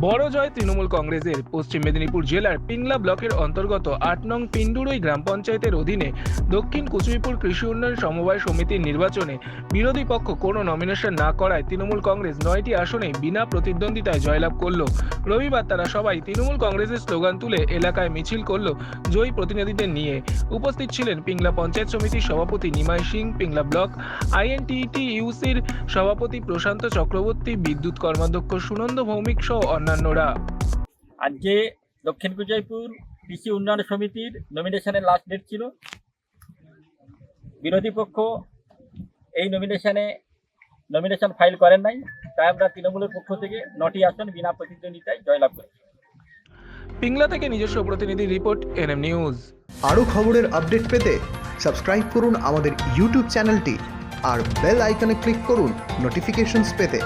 বড় জয় তৃণমূল কংগ্রেসের পশ্চিম মেদিনীপুর জেলার পিংলা ব্লকের অন্তর্গত আট নং পিন্ডুরই গ্রাম পঞ্চায়েতের অধীনে দক্ষিণ কুচবিপুর কৃষি উন্নয়ন সমবায় সমিতির নির্বাচনে বিরোধী পক্ষ কোনো নমিনেশন না করায় তৃণমূল কংগ্রেস নয়টি আসনে বিনা প্রতিদ্বন্দ্বিতায় জয়লাভ করল। রবিবার তারা সবাই তৃণমূল কংগ্রেসের স্লোগান তুলে এলাকায় মিছিল করল জয়ী প্রতিনিধিদের নিয়ে। উপস্থিত ছিলেন পিংলা পঞ্চায়েত সমিতির সভাপতি নিমাই সিং, পিংলা ব্লক আইএনটিটি ইউসির সভাপতি প্রশান্ত চক্রবর্তী, বিদ্যুৎ কর্মাধ্যক্ষ সুনন্দ ভৌমিক সহ অন্যান্যরা। আজকে দক্ষিণ কুচাইপুর কৃষি উন্নয়ন সমিতির নমিনেশনের লাস্ট ডেট ছিল। বিরোধী পক্ষ এই নমিনেশনে নমিনেশন ফাইল করেন নাই। তাই আমরা তৃণমূলের পক্ষ থেকে নটি আসন বিনা প্রতিদ্বন্দ্বিতায় জয়লাভ করেছি। পিংলা থেকে নিজস্ব প্রতিনিধি রিপোর্ট এনএম নিউজ। আরও খবরের আপডেট পেতে সাবস্ক্রাইব করুন আমাদের ইউটিউব চ্যানেলটি আর বেল আইকনে ক্লিক করুন নোটিফিকেশনস পেতে।